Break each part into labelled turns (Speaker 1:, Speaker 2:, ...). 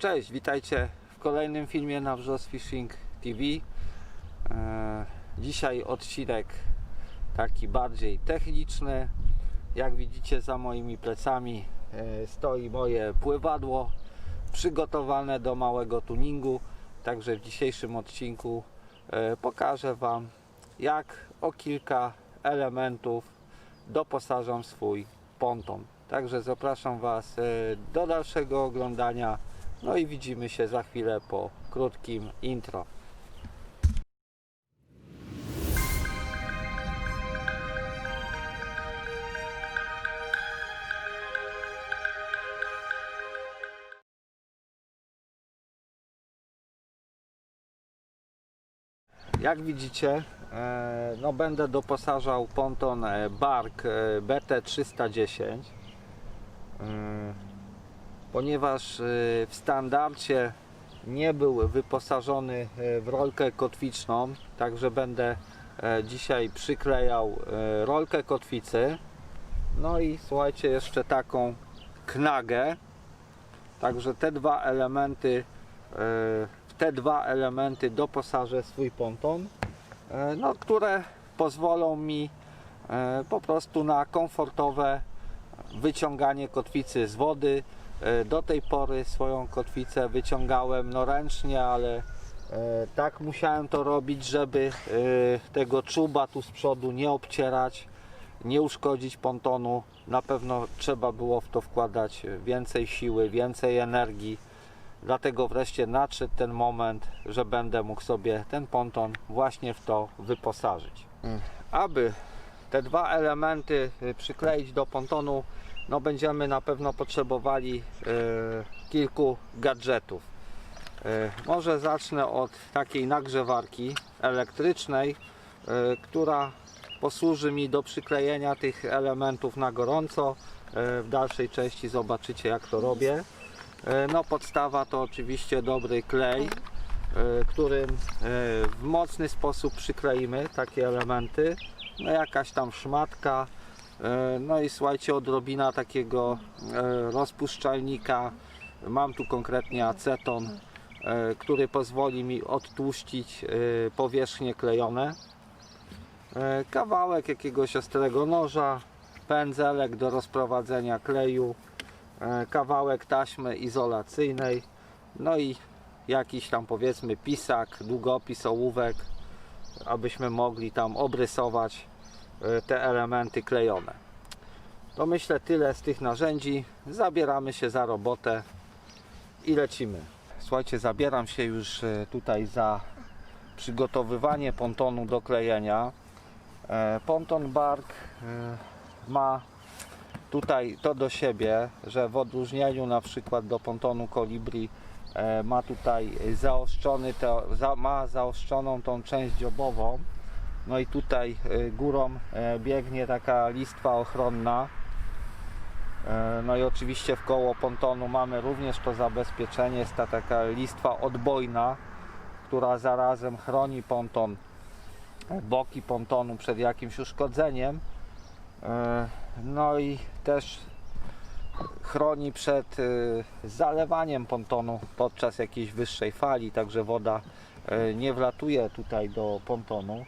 Speaker 1: Cześć, witajcie w kolejnym filmie na Wrzos Fishing TV. E, Dzisiaj odcinek taki bardziej techniczny. Jak widzicie za moimi plecami e, stoi moje pływadło przygotowane do małego tuningu. Także w dzisiejszym odcinku e, pokażę Wam jak o kilka elementów doposażam swój ponton. Także zapraszam Was do dalszego oglądania. No i widzimy się za chwilę po krótkim intro. Jak widzicie, e, no będę doposażał ponton e, Bark e, BT310 e, ponieważ e, w standardzie nie był wyposażony e, w rolkę kotwiczną, także będę e, dzisiaj przyklejał e, rolkę kotwicy. No i słuchajcie, jeszcze taką knagę. Także te dwa elementy, e, te dwa elementy doposażę swój ponton, no, które pozwolą mi po prostu na komfortowe wyciąganie kotwicy z wody. E, Do tej pory swoją kotwicę wyciągałem no ręcznie, ale e, tak musiałem to robić, żeby e, tego czuba tu z przodu nie obcierać, nie uszkodzić pontonu. Na pewno trzeba było w to wkładać więcej siły, więcej energii. Dlatego wreszcie nadszedł ten moment, że będę mógł sobie ten ponton właśnie w to wyposażyć. Aby te dwa elementy przykleić do pontonu, no będziemy na pewno potrzebowali y, kilku gadżetów. Y, może zacznę od takiej nagrzewarki elektrycznej, y, która posłuży mi do przyklejenia tych elementów na gorąco. W dalszej części zobaczycie jak to robię. No podstawa to oczywiście dobry klej, którym w mocny sposób przykleimy takie elementy no jakaś tam szmatka, e, no i słuchajcie, odrobina takiego e, rozpuszczalnika. Mam tu konkretnie aceton, e, który pozwoli mi odtłuścić e, powierzchnie klejone. E, Kawałek jakiegoś ostrego noża, pędzelek do rozprowadzenia kleju, e, kawałek taśmy izolacyjnej, no i jakiś tam powiedzmy pisak, długopis, ołówek, abyśmy mogli tam obrysować e, te elementy klejone. To myślę tyle z tych narzędzi. Zabieramy się za robotę i lecimy. Słuchajcie, zabieram się już e, tutaj za przygotowywanie pontonu do klejenia. E, Ponton Bark e, ma tutaj to do siebie, że w odróżnieniu na przykład do pontonu Colibri e, ma tutaj zaostrzony to, za, ma zaostrzoną tą część dziobową no i tutaj e, górą e, biegnie taka listwa ochronna. E, no i oczywiście w koło pontonu mamy również to zabezpieczenie. Jest ta taka listwa odbojna która zarazem chroni ponton boki pontonu przed jakimś uszkodzeniem. No i też chroni przed zalewaniem pontonu podczas jakiejś wyższej fali, także woda nie wlatuje tutaj do pontonu.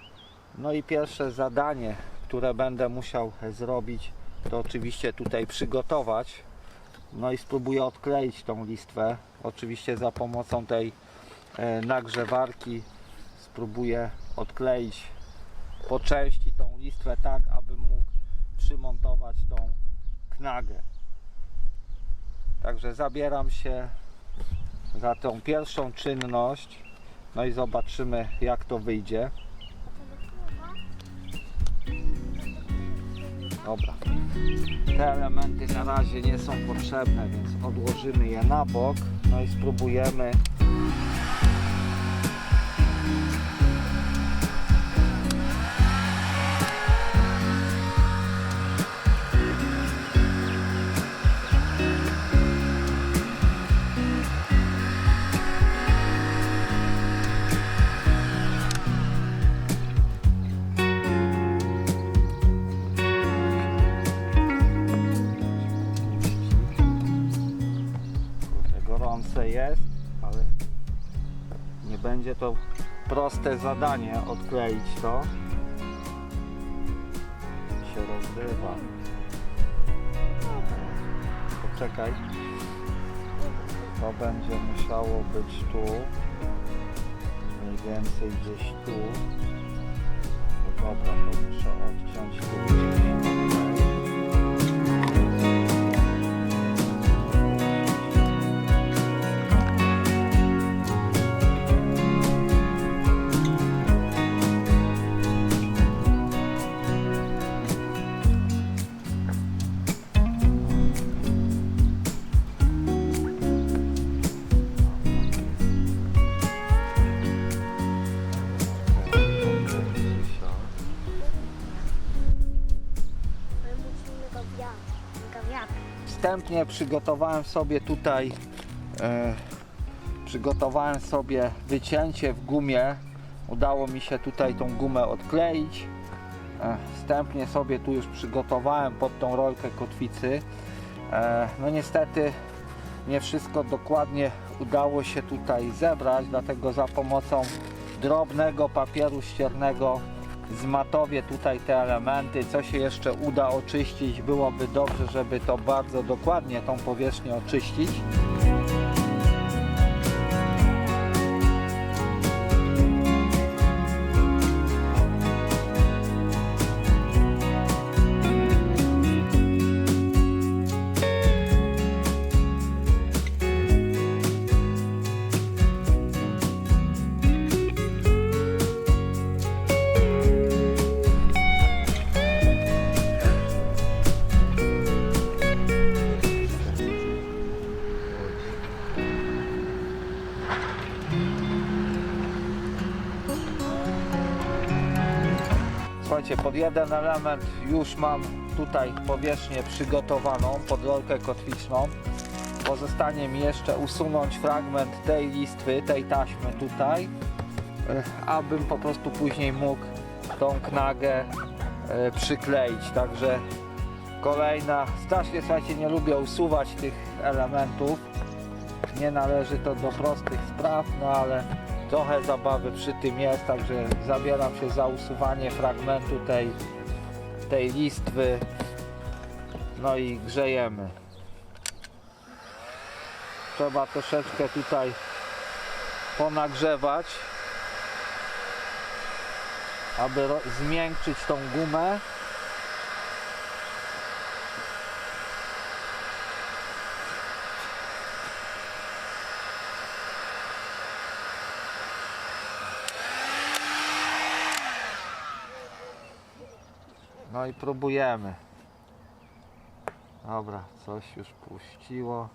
Speaker 1: No i pierwsze zadanie, które będę musiał zrobić, to oczywiście tutaj przygotować. No i spróbuję odkleić tą listwę, oczywiście za pomocą tej e, nagrzewarki. Spróbuję odkleić po części tą listwę tak, aby mógł przymontować tą knagę. Także zabieram się za tą pierwszą czynność. No i zobaczymy jak to wyjdzie. Dobra. Te elementy na razie nie są potrzebne, więc odłożymy je na bok. No i spróbujemy proste zadanie odkleić to. się rozrywa. Poczekaj. To będzie musiało być tu. Mniej więcej gdzieś tu. No dobra, to muszę odciąć tu Wstępnie przygotowałem sobie tutaj e, przygotowałem sobie wycięcie w gumie. Udało mi się tutaj tą gumę odkleić. E, wstępnie sobie tu już przygotowałem pod tą rolkę kotwicy. E, no niestety nie wszystko dokładnie udało się tutaj zebrać, dlatego za pomocą drobnego papieru ściernego zmatowię tutaj te elementy. Co się jeszcze uda oczyścić, byłoby dobrze, żeby to bardzo dokładnie tą powierzchnię oczyścić. Słuchajcie, pod jeden element już mam tutaj powierzchnię przygotowaną pod rolkę kotwiczną. Pozostanie mi jeszcze usunąć fragment tej listwy, tej taśmy tutaj, e, abym po prostu później mógł tą knagę e, przykleić. Także kolejna, strasznie słuchajcie, nie lubię usuwać tych elementów. Nie należy to do prostych spraw, no ale trochę zabawy przy tym jest, także zabieram się za usuwanie fragmentu tej, tej listwy. No i grzejemy. Trzeba troszeczkę tutaj ponagrzewać, aby zmiękczyć tą gumę. No i próbujemy. Dobra, coś już puściło.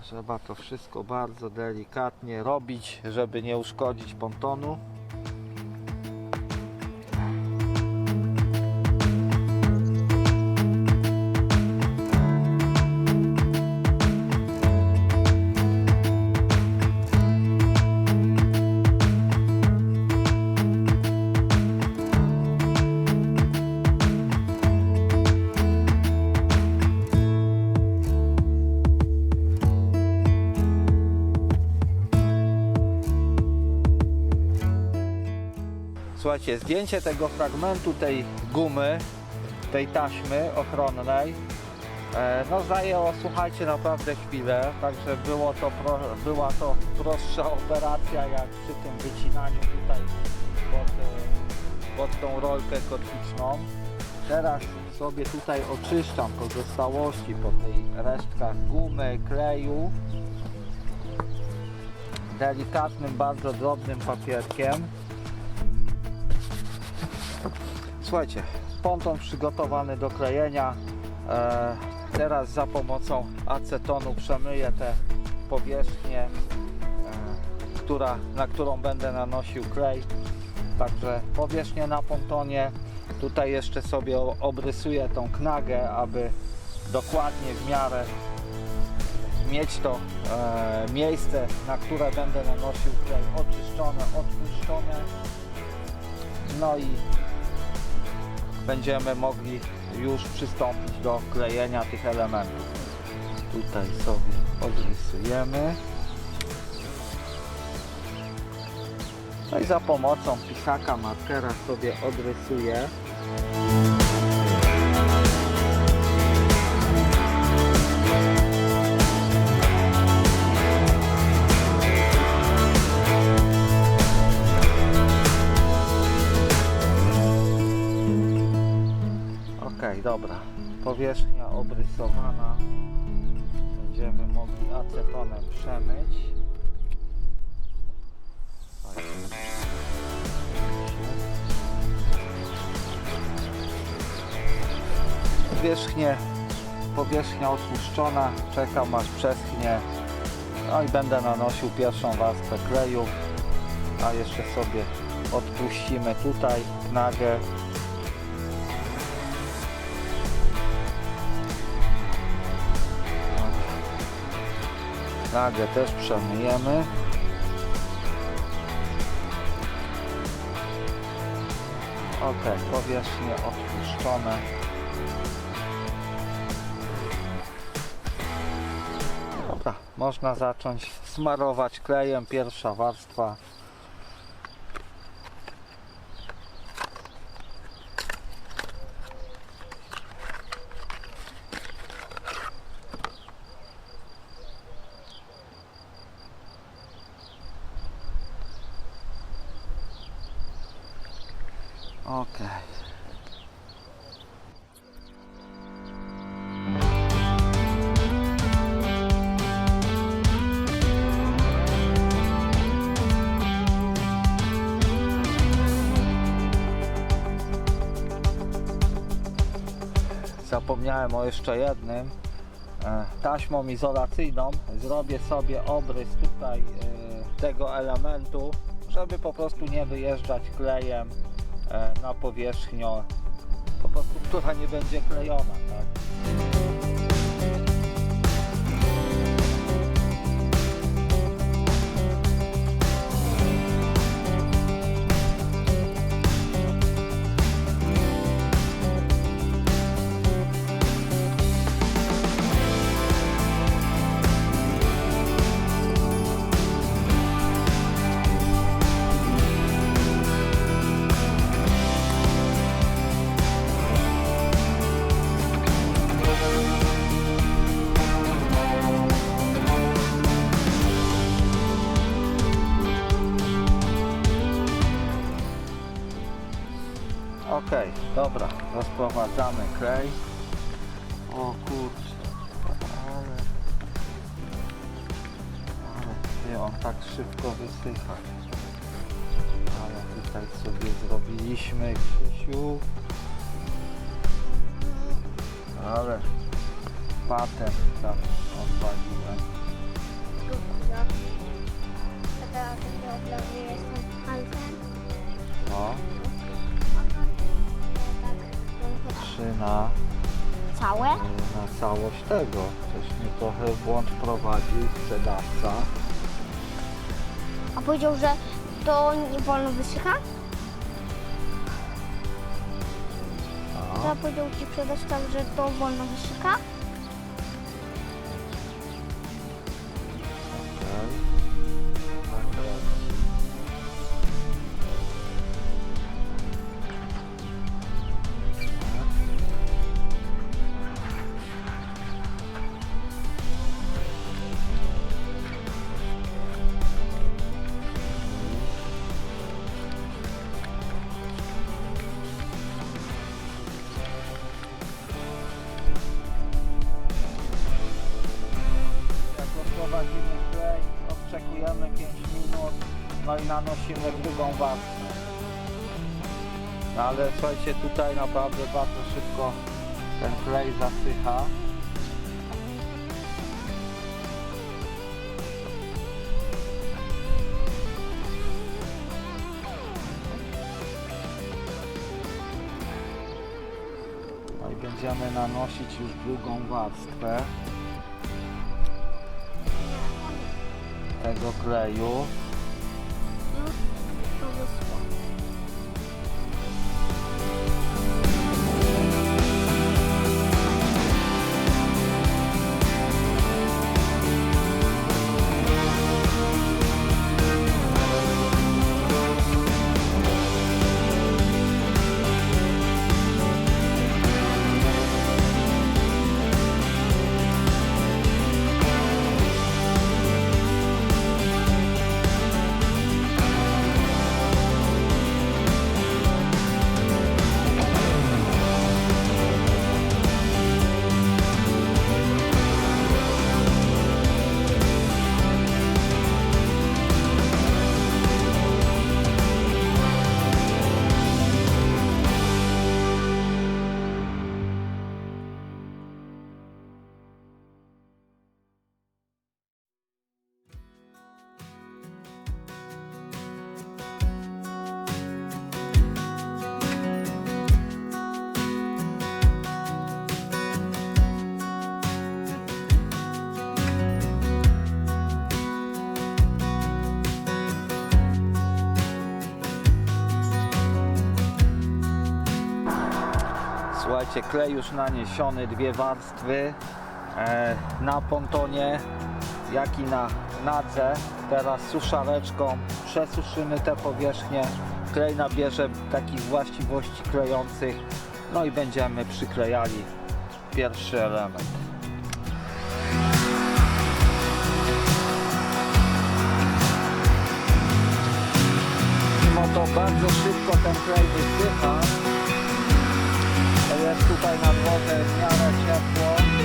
Speaker 1: Trzeba to wszystko bardzo delikatnie robić, żeby nie uszkodzić pontonu. Słuchajcie, zdjęcie tego fragmentu tej gumy, tej taśmy ochronnej, e, no zajęło, słuchajcie, naprawdę chwilę, także było to była to prostsza operacja jak przy tym wycinaniu tutaj pod, e, pod tą rolkę kotwiczną. Teraz sobie tutaj oczyszczam pozostałości po tej resztkach gumy, kleju delikatnym, bardzo drobnym papierkiem. Słuchajcie, ponton przygotowany do klejenia. E, teraz za pomocą acetonu przemyję tę powierzchnię, e, która, na którą będę nanosił klej. Także powierzchnię na pontonie. Tutaj jeszcze sobie obrysuję tą knagę, aby dokładnie w miarę mieć to e, miejsce, na które będę nanosił klej oczyszczone, odpuszczone. No i będziemy mogli już przystąpić do klejenia tych elementów. Tutaj sobie odrysujemy. No i za pomocą pisaka markera sobie odrysuję. Dobra. Powierzchnia obrysowana. Będziemy mogli acetonem przemyć. Powierzchnię, powierzchnia otłuszczona. Czekam aż przeschnie. No i będę nanosił pierwszą warstwę kleju. A jeszcze sobie odpuścimy tutaj knagę. Knagę też przemyjemy. Ok, powierzchnie odpuszczone. Dobra, można zacząć smarować klejem. Pierwsza warstwa. Zapomniałem o jeszcze jednym. E, Taśmą izolacyjną zrobię sobie obrys tutaj e, tego elementu, żeby po prostu nie wyjeżdżać klejem e, na powierzchnię, po prostu, która nie będzie klejona. Dobra, rozprowadzamy klej. O kurczę, ale, ale wie, on tak szybko wysycha. Ale tutaj sobie zrobiliśmy Krzysiu. Ale patent tam odpaliłem.
Speaker 2: Taka takie oblowy jestem palcem.
Speaker 1: No,
Speaker 2: Tak,
Speaker 1: trzy na,
Speaker 2: Całe?
Speaker 1: na całość tego. Coś mnie trochę w błąd wprowadził sprzedawca.
Speaker 2: A powiedział, że to nie wolno wysycha?
Speaker 1: A.
Speaker 2: To powiedział ci sprzedawca, że to wolno wysycha?
Speaker 1: I nanosimy drugą warstwę. No ale słuchajcie, tutaj naprawdę bardzo szybko ten klej zasycha. No i będziemy nanosić już drugą warstwę. tego kleju. Klej już naniesiony, dwie warstwy e, na pontonie, jak i na nadze. Teraz suszareczką przesuszymy te powierzchnie. Klej nabierze takich właściwości klejących, no i będziemy przyklejali pierwszy element. To bardzo szybko ten klej wysycha. Jest tutaj na dworze w miarę ciepło.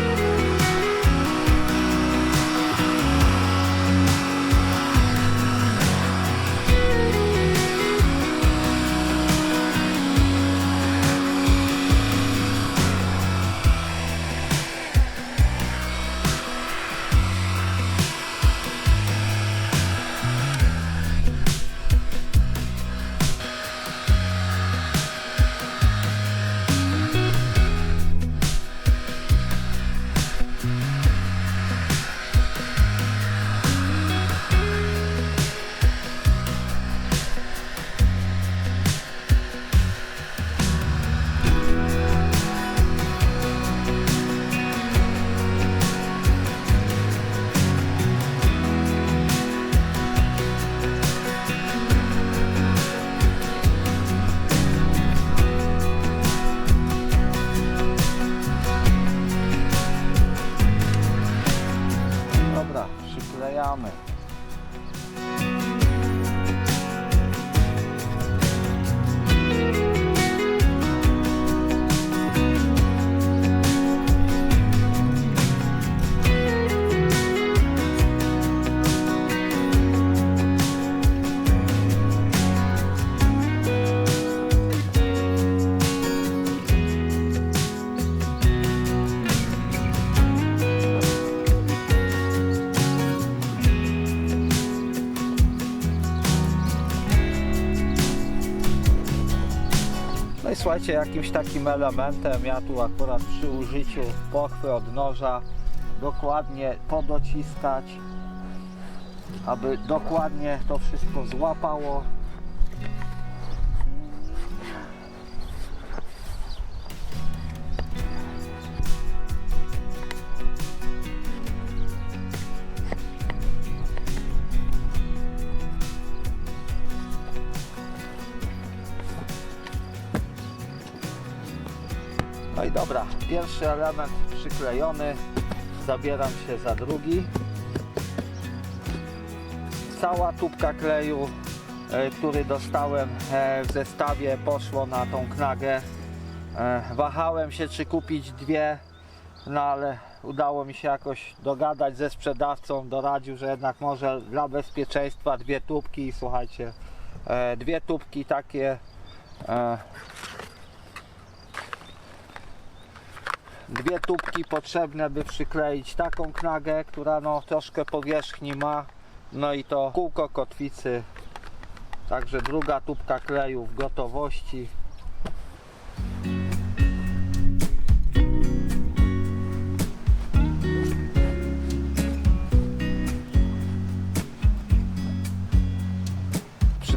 Speaker 1: Słuchajcie, jakimś takim elementem, ja tu akurat przy użyciu pochwy od noża dokładnie podociskać, aby dokładnie to wszystko złapało. Pierwszy element przyklejony, zabieram się za drugi. Cała tubka kleju, e, który dostałem e, w zestawie, poszło na tą knagę. E, Wahałem się, czy kupić dwie, no ale udało mi się jakoś dogadać ze sprzedawcą, doradził, że jednak może dla bezpieczeństwa dwie tubki słuchajcie, dwie tubki takie e, dwie tubki potrzebne, by przykleić taką knagę, która no troszkę powierzchni ma. No i to kółko kotwicy. Także druga tubka kleju w gotowości.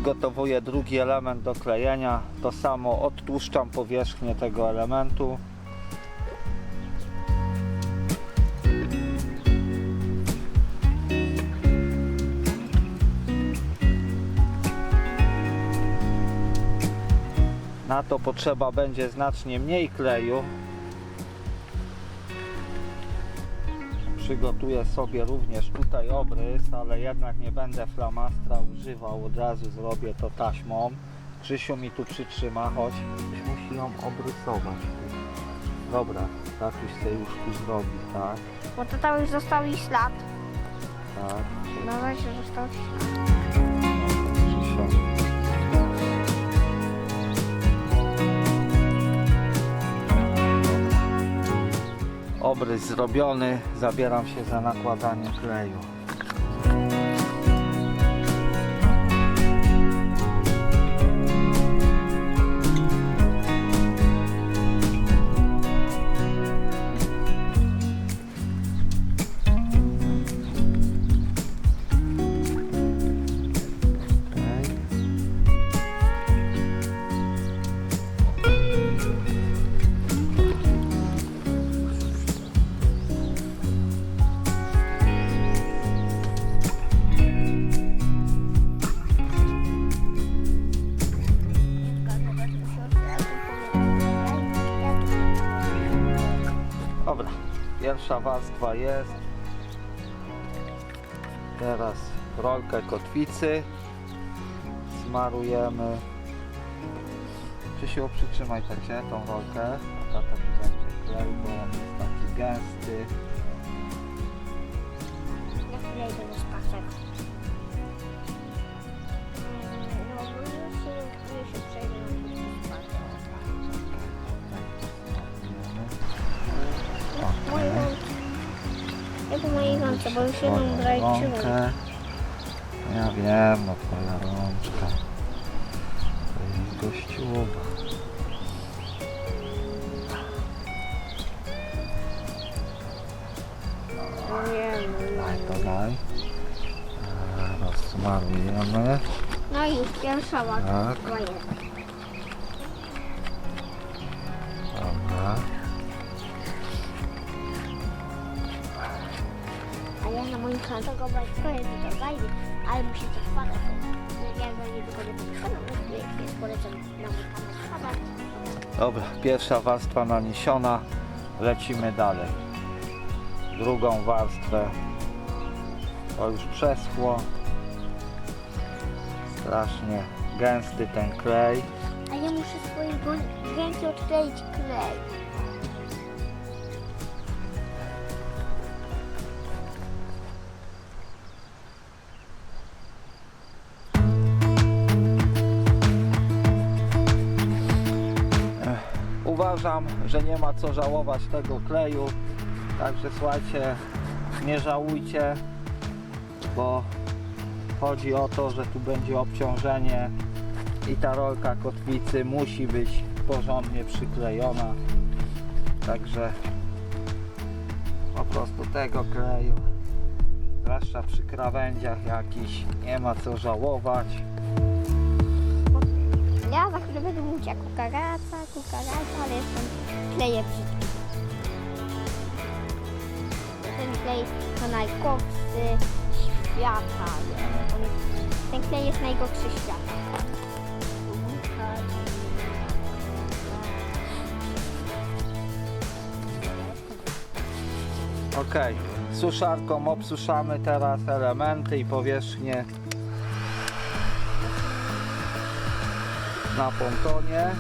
Speaker 1: przygotowuję drugi element do klejenia. To samo odtłuszczam powierzchnię tego elementu. Na to potrzeba będzie znacznie mniej kleju. Przygotuję sobie również tutaj obrys, ale jednak nie będę flamastra używał, od razu zrobię to taśmą. Krzysiu mi tu przytrzyma. Ktoś musi ją obrysować. Dobra, tatuś sobie już tu zrobi, tak,
Speaker 2: Bo to tam już został i ślad.
Speaker 1: tak.
Speaker 2: No właśnie, został ślad.
Speaker 1: Krzysiu. Obrys zrobiony, zabieram się za nakładanie kleju. Warstwa jest. Teraz rolkę kotwicy smarujemy. Krzysiu, przytrzymaj tacie tą rolkę. Tata tu będzie klej, bo on jest taki gęsty.
Speaker 2: Idę
Speaker 1: rąkę. Ja wiem, no twoja rączka. To jest gościuwa.
Speaker 2: No wiem, no
Speaker 1: Daj to daj. E, Rozsmarujemy.
Speaker 2: No i pierwsza
Speaker 1: Tak.
Speaker 2: warstwa jest.
Speaker 1: Dobra.
Speaker 2: Moim kanale to ale wkładać. bo Ja go nie pod kanał, więc polecam na mój kanał.
Speaker 1: Dobra, pierwsza warstwa naniesiona. Lecimy dalej. Drugą warstwę. To już przeschło. Strasznie gęsty ten klej.
Speaker 2: A ja muszę swojego ręki odkleić klej.
Speaker 1: Uważam, że nie ma co żałować tego kleju. Także słuchajcie, nie żałujcie, bo chodzi o to, że tu będzie obciążenie i ta rolka kotwicy musi być porządnie przyklejona. Także po prostu tego kleju, zwłaszcza przy krawędziach jakichś, nie ma co żałować.
Speaker 2: Ja za chwilę będę mówić kukaraca, kukaraca, ale jestem kleje brzydki. Ten klej to najgorszy świata. Ten klej jest najgorszy świata.
Speaker 1: Ok, suszarką obsuszamy teraz elementy i powierzchnię na pontonie.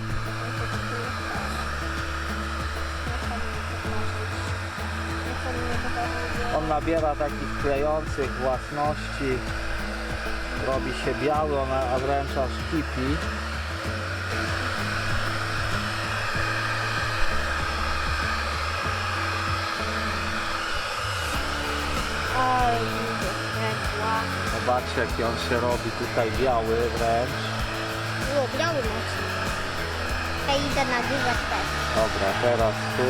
Speaker 1: On nabiera takich klejących własności, robi się biały, a wręcz aż kipi. Zobaczcie jaki on się robi tutaj biały wręcz
Speaker 2: grało mocno. Ja idę nagrywać też.
Speaker 1: Dobra, teraz tu.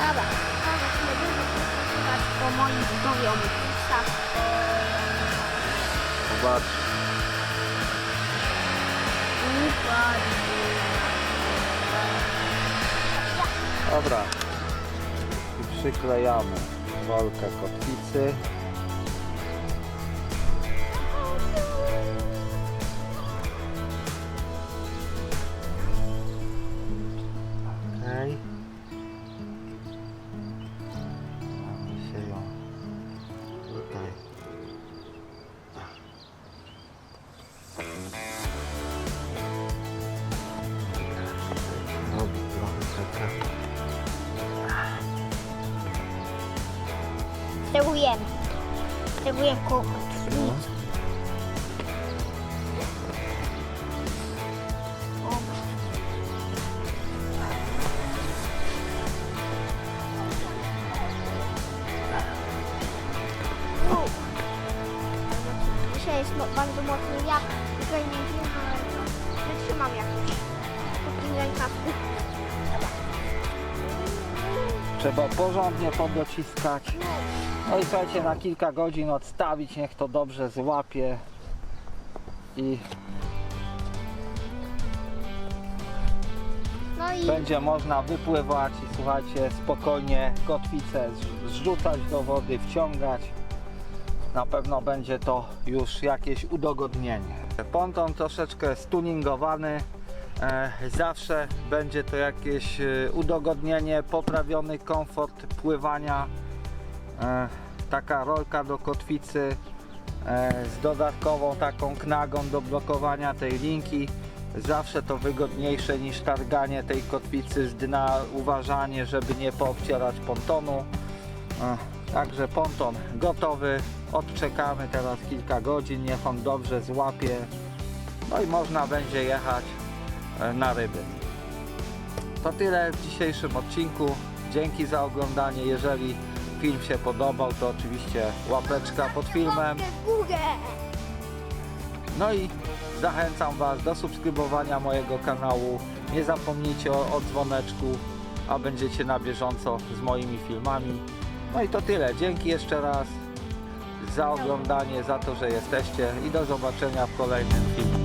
Speaker 2: Dobra. Teraz będziemy posłuchać po moim zdrowiu psa.
Speaker 1: Zobacz. Dobra. I przyklejamy wolkę kotwicy. Trzeba porządnie podociskać. No i słuchajcie, na kilka godzin odstawić, niech to dobrze złapie. I
Speaker 2: No i
Speaker 1: będzie można wypływać i słuchajcie, spokojnie kotwicę zrz- zrzucać do wody, wciągać. Na pewno będzie to już jakieś udogodnienie. Ponton troszeczkę stuningowany. E, zawsze będzie to jakieś e, udogodnienie, poprawiony komfort pływania. E, taka rolka do kotwicy z dodatkową taką knagą do blokowania tej linki. Zawsze to wygodniejsze niż targanie tej kotwicy z dna, uważanie, żeby nie poobcierać pontonu. Także ponton gotowy. Odczekamy teraz kilka godzin, niech on dobrze złapie. No i można będzie jechać na ryby. To tyle w dzisiejszym odcinku. Dzięki za oglądanie. Jeżeli film się podobał, to oczywiście łapeczka pod filmem. No i zachęcam Was do subskrybowania mojego kanału. Nie zapomnijcie o, o dzwoneczku, a będziecie na bieżąco z moimi filmami. No i to tyle. Dzięki jeszcze raz za oglądanie, za to, że jesteście i do zobaczenia w kolejnym filmie.